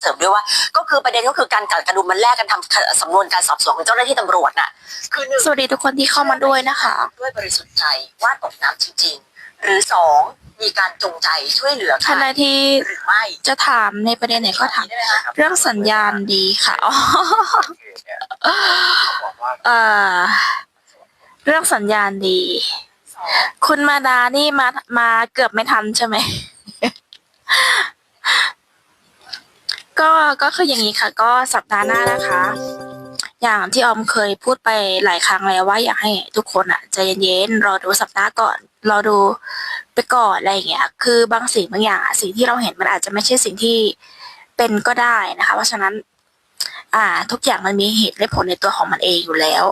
เสริมด้วยว่าก็คือประเด็นก็คือการกัดกระดุมมันแลกกันทำสำนวนการสอบสวนของเจ้าหน้าที่ตำรวจน่ะคือหนึ่งสวัสดีทุกคนที่เข้ามาด้วยนะคะ ด้วยบริสุทธิ์ใจว่าตกน้ำจริงๆ หรือสองมีการจงใจช่วยเหลือใครท่านใดที่หรือไม่จะถามในประเด็นไหนก็ถาม ได้ไหมคะเรื่องสัญญาณดีค่ะอ๋อเขาบอกว่าเอ่อเรื่องสัญญาณดีคุณมาดานี่มามาเกือบไม่ทันใช่ไหม ก็ก็คืออย่างนี้ค่ะ ก็สัปดาห์หน้านะคะ อย่างที่ออมเคยพูดไปหลายครั้งแล้วว่าอยากให้ทุกคนอะใจเย็นๆรอดูสัปดาห์ก่อนรอดูไปก่อนอะไรอย่างเงี้ยคือบางสิ่งบางอย่างอะสิ่งที่เราเห็นมันอาจจะไม่ใช่สิ่งที่เป็นก็ได้นะคะ เพราะฉะนั้น อ่า ทุกอย่างมันมีเหตุและผลในตัวของมันเองอยู่แล้ว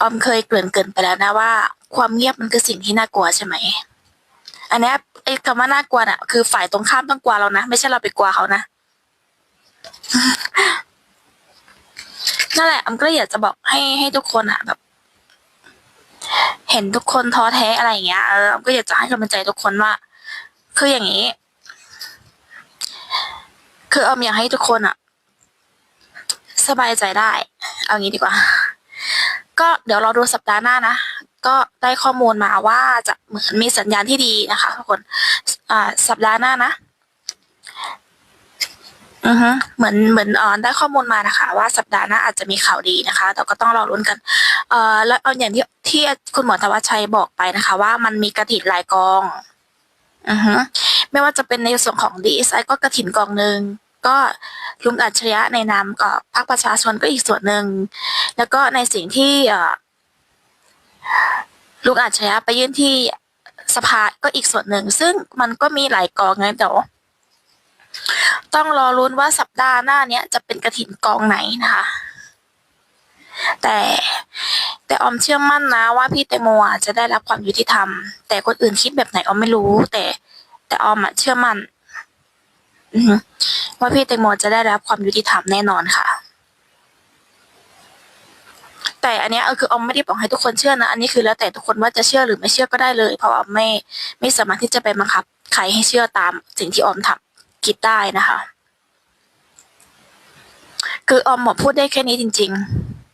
ออมเคยเกริ่นเกินไปแล้วนะว่า ความเงียบมันคือสิ่งที่น่ากลัวใช่ไหมอันนี้ไอ้คำว่าน่ากลัวน่ะคือฝ่ายตรงข้ามต้องกลัวเรานะ ไม่ใช่เราไปกลัวเขานะ นั่นแหละออมก็อยากจะบอกให้ให้ทุกคนอะแบบ เห็นทุกคนท้อแท้อะไรอย่างเงี้ยเออออมก็อยากจะให้กำลังใจทุกคนว่า คืออย่างนี้ คือออมอยากให้ทุกคนอะสบายใจได้ เอางี้ดีกว่า ก็เดี๋ยวเราดูสัปดาห์หน้านะก็ได้ข้อมูลมาว่าจะเหมือนมีสัญญาณที่ดีนะคะทุกคนอ่าสัปดาห์หน้านะ อือฮึเหมือนเหมือนเอ่อได้ข้อมูลมานะคะ ว่าสัปดาห์หน้าอาจจะมีข่าวดีนะคะ แต่ก็ต้องรอรุ้นกัน เอ่อแล้วเอาอย่างที่ที่คุณหมอธวัชชัยบอกไปนะคะ ว่ามันมีกระถิ่นหลายกองอือฮึไม่ว่าจะเป็นในส่วนของ DSI ก็กระถิ่นกองหนึ่งก็ลุงอัจฉริยะในนามก็พรรคประชาชนก็อีกส่วนหนึ่งแล้วก็ในสิ่งที่เอ่อลุงอัจฉริยะไปยื่นที่สภาก็อีกส่วนหนึ่ง ซึ่งมันก็มีหลายกองไงเดี๋ยว ต้องรอรุ้นว่าสัปดาห์หน้าเนี้ยจะเป็นกระถินกองไหนนะคะ แต่แต่ออมเชื่อมั่นนะว่าพี่แตงโมอะจะได้รับความยุติธรรม แต่คนอื่นคิดแบบไหนออมไม่รู้ แต่ แต่ออมอะเชื่อมั่นว่าพี่แตงโมจะได้รับความยุติธรรมแน่นอนค่ะ แต่อันเนี้ยคือออมไม่ได้บอกให้ทุกคนเชื่อนะ อันนี้คือแล้วแต่ทุกคนว่าจะเชื่อหรือไม่เชื่อก็ได้เลย เพราะออมไม่ไม่สามารถที่จะไปบังคับใครให้เชื่อตามสิ่งที่ออมทำ คิดได้นะคะ คือออมหมอพูดได้แค่นี้จริง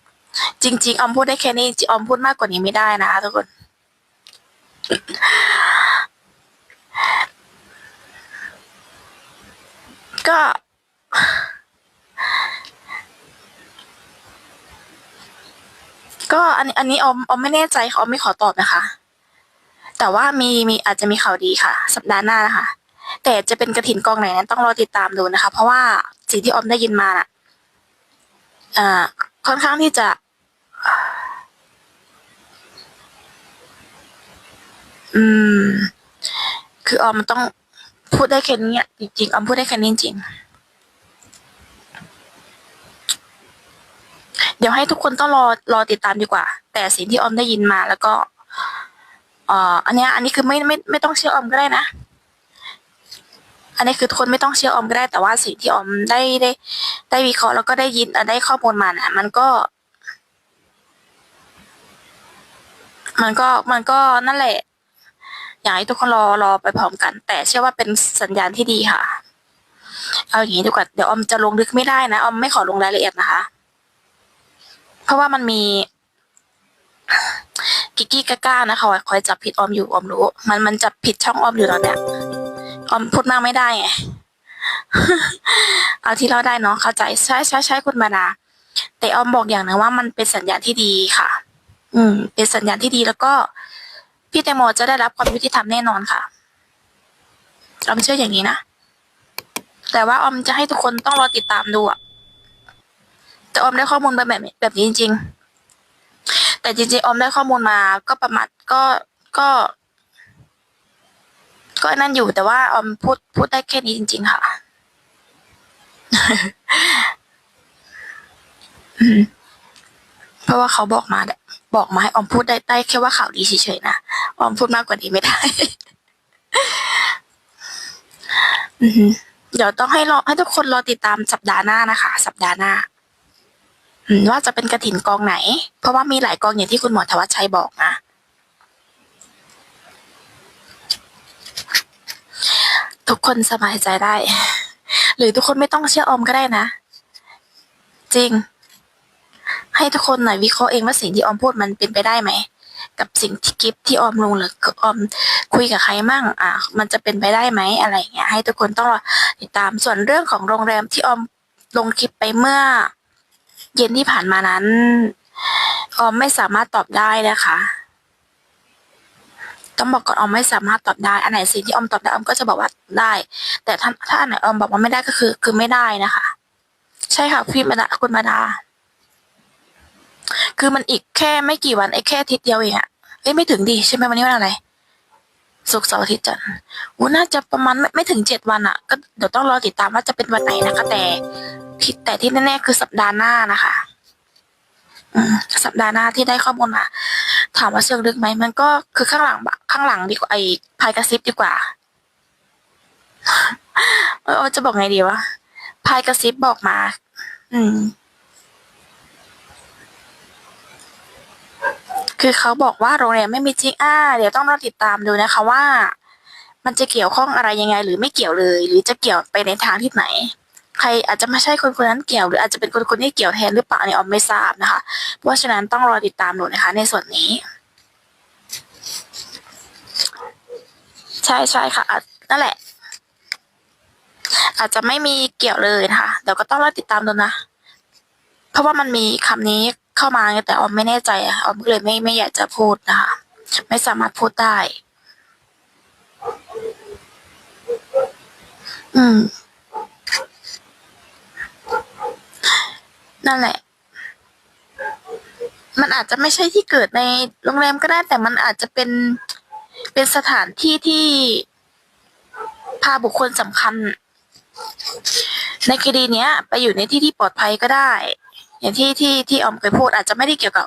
ๆ จริง ๆ ออมพูดได้แค่นี้ออมพูดมากกว่านี้ไม่ได้นะคะทุกคนก็ ก็อันนี้อันนี้ออมออมไม่แน่ใจค่ะออมไม่ขอตอบนะคะ แต่ว่ามีมีอาจจะมีข่าวดีค่ะ สัปดาห์หน้านะคะ แต่จะเป็นกระถินกองไหนนั้นต้องรอติดตามดูนะคะ เพราะว่าสิ่งที่ออมได้ยินมาน่ะค่อนข้างที่จะอืม คือออมมันต้องพูดได้แค่นี้จริงๆออมพูดได้แค่นี้จริงเดี๋ยวให้ทุกคนต้องรอรอติดตามดีกว่า แต่สิ่งที่ออมได้ยินมาแล้วก็อ่ออันเนี้ยอันนี้คือไม่ไม่ไม่ต้องเชื่อออมก็ได้นะ อันนี้คือทุกคนไม่ต้องเชื่อออมก็ได้ แต่ว่าสิ่งที่ออมได้ได้ ได้วิเคราะห์แล้วก็ได้ยินได้ข้อมูลมาน่ะมันก็ มันก็มันก็นั่นแหละ อยากให้ทุกคนรอรอไปพร้อมกัน แต่เชื่อว่าเป็นสัญญาณที่ดีค่ะ เอาอย่างนี้ดีกว่าเดี๋ยวออมจะลงลึกไม่ได้นะออมไม่ขอลงรายละเอียดนะคะ เพราะว่ามันมีกิกกี้ก้านะคะคอยจับผิดออมอยู่ออมรู้ มันมันจับผิดช่องออมอยู่แล้วเนี่ย อมพูดมากไม่ได้ไงเอาที่เราได้เนาะเข้าใจใช่ใช่ใช่คุณมานาแต่ออมบอกอย่างหนึงว่ามันเป็นสัญญาณที่ดีค่ะ อืม เป็นสัญญาณที่ดีแล้วก็ พี่แตงโมจะได้รับความยุติธรรมแน่นอนค่ะออมเชื่ออย่างนี้นะแต่ว่าออมจะให้ทุกคนต้องรอติดตามดูอะแต่ออมได้ข้อมูลแบบแบบแบบนี้จริง ๆ แต่จริงๆออมได้ข้อมูลมาก็ประมาณก็ก็ ก็นั่นอยู่แต่ว่าออมพูดพูดได้แค่นี้จริง ๆ ค่ะเพราะว่าเขาบอกมาเนี่ยบอกมาให้ออมพูดได้ได้แค่ว่าข่าวดีเฉยๆนะออมพูดมากกว่านี้ไม่ได้เดี๋ยวต้องให้รอให้ทุกคนรอติดตามสัปดาห์หน้านะคะ สัปดาห์หน้าว่าจะเป็นกระถินกองไหน เพราะว่ามีหลายกองอย่างที่คุณหมอธวัชชัยบอกนะ ทุกคนสบายใจได้ หรือทุกคนไม่ต้องเชื่อออมก็ได้นะ จริง ให้ทุกคนหน่อยวิเคราะห์เองว่าสิ่งที่ออมพูดมันเป็นไปได้ไหมกับสิ่งที่กิฟที่ออมลงหรือออมคุยกับใครมั่งอะมันจะเป็นไปได้ไหมอะไรเงี้ยให้ทุกคนต้องรอติดตามส่วนเรื่องของโรงแรมที่ออมลงคลิปไปเมื่อ เย็นที่ผ่านมานั้น ออมไม่สามารถตอบได้นะคะ ต้องบอกก่อนออมไม่สามารถตอบได้อันไหนสิ่งที่ออมตอบได้ออมก็จะบอกว่าได้ แต่ถ้าถ้าอันไหนออมบอกว่าไม่ได้ก็คือ คือไม่ได้นะคะ ใช่ค่ะพี่มาดาคุณมาดา คือมันอีกแค่ไม่กี่วันไอ้แค่ทิตย์เดียวเองอะเอ้ยไม่ถึงดิใช่ไหมวันนี้วันอะไรศุกร์เสาร์อาทิตย์จันทร์อู้น่าจะประมาณไม่ไม่ถึงเจ็ดวันอะก็เดี๋ยวต้องรอติดตามว่าจะเป็นวันไหนนะคะ แต่ที่แต่ที่แน่ๆคือสัปดาห์หน้านะคะ อืมสัปดาห์หน้าที่ได้ข้อมูลมา ถามว่าเชิงลึกไหมมันก็คือข้างหลังบะข้างหลังดีกว่าไอ้พายกระซิบดีกว่าเออจะบอกไงดีวะพายกระซิบบอกมา อืม คือเขาบอกว่าโรงแรมไม่มีจริงอ่าเดี๋ยวต้องรอติดตามดูนะคะว่า มันจะเกี่ยวข้องอะไรยังไง หรือไม่เกี่ยวเลย หรือจะเกี่ยวไปในทางที่ไหน ใครอาจจะไม่ใช่คนคนนั้นเกี่ยว หรืออาจจะเป็นคนคนนี้เกี่ยวแทนหรือเปล่าเนี่ยออมไม่ทราบนะคะ เพราะฉะนั้นต้องรอติดตามดูนะคะ ในส่วนนี้ ใช่ใช่ค่ะนั่นแหละ อาจจะไม่มีเกี่ยวเลยนะคะเดี๋ยวก็ต้องรอติดตามดูนะ เพราะว่ามันมีคำนี้เข้ามาแต่ออมไม่แน่ใจอะออมก็เลยไม่ไม่อยากจะพูดนะคะไม่สามารถพูดได้อืม นั่นแหละ มันอาจจะไม่ใช่ที่เกิดในโรงแรมก็ได้ แต่มันอาจจะเป็นเป็นสถานที่ที่พาบุคคลสำคัญ ในคดีเนี้ย ไปอยู่ในที่ที่ปลอดภัยก็ได้ อย่างที่ที่ที่ออมเคยพูดอาจจะไม่ได้เกี่ยวกับ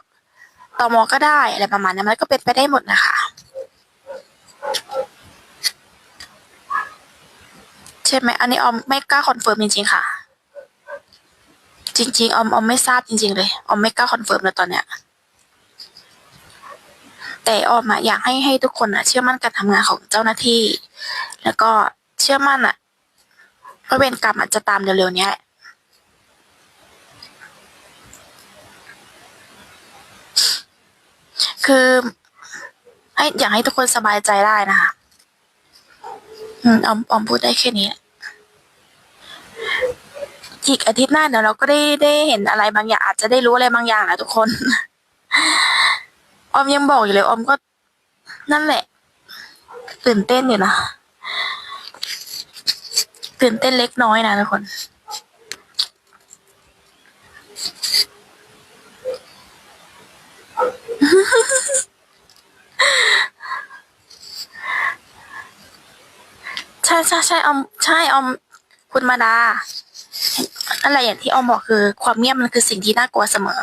ตอมอก็ได้อะไรประมาณนั้นมันก็เป็นไปได้หมดนะคะ ใช่ไหมอันนี้ออมไม่กล้าคอนเฟิร์มจริงๆค่ะ จริง ๆ ออมออมไม่ทราบจริง ๆ เลย ออมไม่กล้าคอนเฟิร์มเลยตอนเนี้ย แต่ออมอะอยากให้ให้ทุกคนอะเชื่อมั่นการทำงานของเจ้าหน้าที่ แล้วก็เชื่อมั่นอะว่าเวรกรรมอาจจะตามเร็วๆเนี้ยแหละ คือให้อยากให้ทุกคนสบายใจได้นะคะ อืมออมออมพูดได้แค่นี้แหละ อีกอาทิตย์หน้าเดี๋ยวเราก็ได้ได้เห็นอะไรบางอย่างอาจจะได้รู้อะไรบางอย่างแหละทุกคน ออมยังบอกอยู่เลย ออมก็นั่นแหละ ตื่นเต้นอยู่นะตื่นเต้นเล็กน้อยนะทุกคนใช่ใช่ใช่ออมใช่ออมคุณมาดา อะไรอย่างที่ออมบอกคือ ความเงียบมันคือสิ่งที่น่ากลัวเสมอ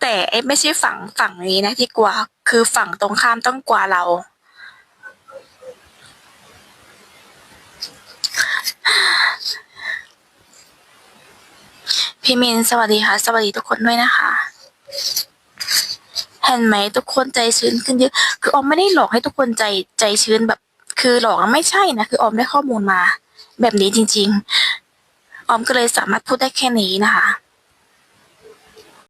แต่ไอ้ไม่ใช่ฝั่งฝั่งนี้นะที่กลัว คือฝั่งตรงข้ามต้องกลัวเรา พี่มินสวัสดีค่ะ สวัสดีทุกคนด้วยนะคะเห็นไหมทุกคนใจชื้นขึ้นเยอะคือออมไม่ได้หลอกให้ทุกคนใจใจชื้นแบบ คือหลอกไม่ใช่นะคือออมได้ข้อมูลมา แบบนี้จริง ๆ ออมก็เลยสามารถพูดได้แค่นี้นะคะ